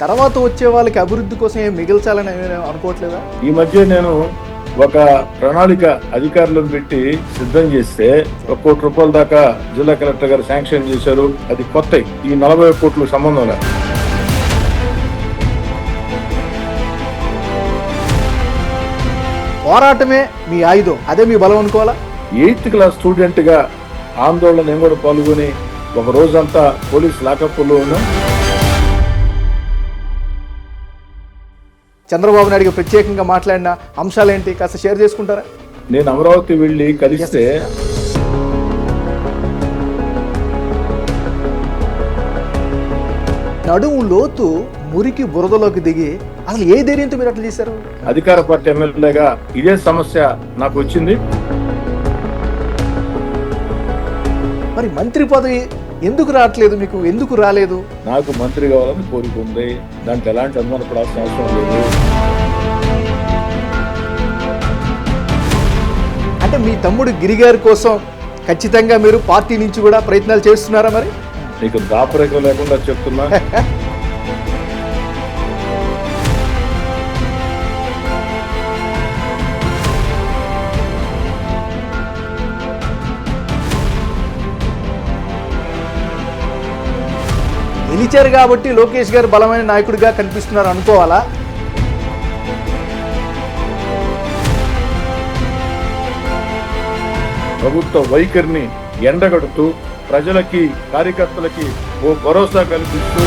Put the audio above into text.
తర్వాత వచ్చే వాళ్ళకి అభివృద్ధి కోసం ఏం మిగిల్చాలని అనుకోవట్లేదా? ఈ మధ్య నేను ఒక ప్రణాళిక అధికారులను పెట్టి సిద్ధం చేస్తే ఒక కోటి రూపాయల దాకా జిల్లా కలెక్టర్ గారు శాంక్షన్ చేశారు. అది కొత్త. ఈ నలభై కోట్లు సంబంధం లేదు. పోరాటమే మీ ఆయుధం. అదే మీ బలం అనుకోవాలా? ఎయిత్ క్లాస్ స్టూడెంట్గా ఆందోళన నేను కూడా పాల్గొని ఒక రోజంతా పోలీస్ లాకప్లో ఉన్నాం. చంద్రబాబు నాయుడుకి ప్రత్యేకంగా మాట్లాడిన అంశాలేంటి? కాస్త షేర్ చేసుకుంటారా? నేను అమరావతి వెళ్ళి కలిస్తే నడుము లోతు మురికి బురదలోకి దిగి అసలు ఏ ధైర్యంతో మీరు అట్లా చేశారు? అధికార పార్టీ ఎమ్మెల్యేగా ఇదే సమస్య నాకు వచ్చింది. మరి మంత్రి పదవి ఎందుకు రావట్లేదు మీకు? ఎందుకు రాలేదు? నాకు మంత్రి కావాలని కోరిక ఉంది. దాంట్లో ఎలాంటి అనుమానపడాల్సిన అవసరం లేదు. అంటే మీ తమ్ముడు గిరిగారి కోసం ఖచ్చితంగా మీరు పార్టీ నుంచి కూడా ప్రయత్నాలు చేస్తున్నారా మరి? నీకు దాపరికం లేకుండా చెప్తున్నా. నిలిచారు కాబట్టి లోకేష్ గారు బలమైన నాయకుడిగా కనిపిస్తున్నారు అనుకోవాలా? ప్రభుత్వ వైఖరిని ఎండగడుతూ ప్రజలకి కార్యకర్తలకి ఓ భరోసా కల్పిస్తూ